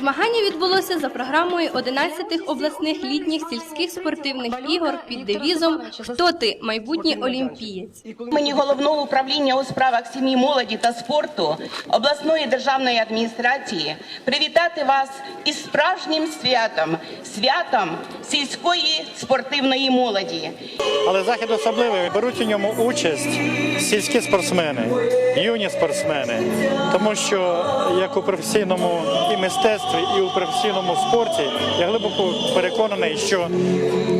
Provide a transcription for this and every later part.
Змагання відбулося за програмою 11 обласних літніх сільських спортивних ігор під девізом Хто ти майбутній олімпієць. імені головного управління у справах сім'ї, молоді та спорту обласної державної адміністрації привітати вас із справжнім святом, святом сільської спортивної молоді. Але захід особливий. Беруть у ньому участь сільські спортсмени, юні спортсмени. Тому що як у професійному і мистецтві, і у професійному спорті я глибоко переконаний, що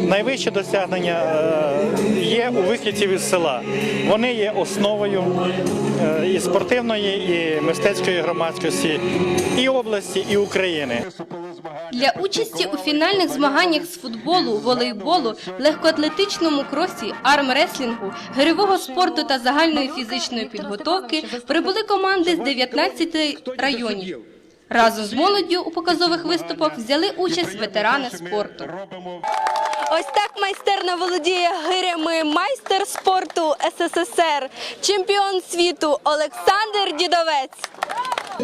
найвищі досягнення е, є у вихідців із села. Вони є основою е, і спортивної, і мистецької громадськості і області, і України. Для участі у фінальних змаганнях з футболу, волейболу, легкоатлетичному кросі, армреслінгу, гирьового спорту та загальної фізичної підготовки прибули команди з 19 районів. Разом з молоддю у показових виступах взяли участь ветерани спорту. Ось так майстерно володіє гирями майстер спорту СССР, чемпіон світу Олександр Дідовець.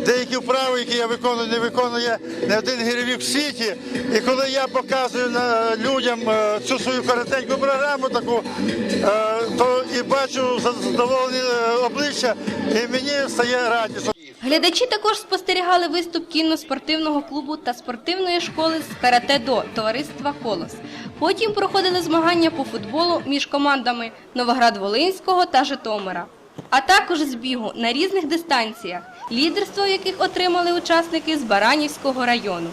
Деякі вправи, які я виконую, не виконує не один гірівік в світі. І коли я показую людям е, цю свою коротеньку програму, таку, е, то і бачу задоволені е, обличчя, і мені стає радісно. Глядачі також спостерігали виступ кінно-спортивного клубу та спортивної школи з карате-до товариства Колос. Потім проходили змагання по футболу між командами Новоград-Волинського та Житомира, а також з бігу на різних дистанціях, лідерство яких отримали учасники з Баранівського району.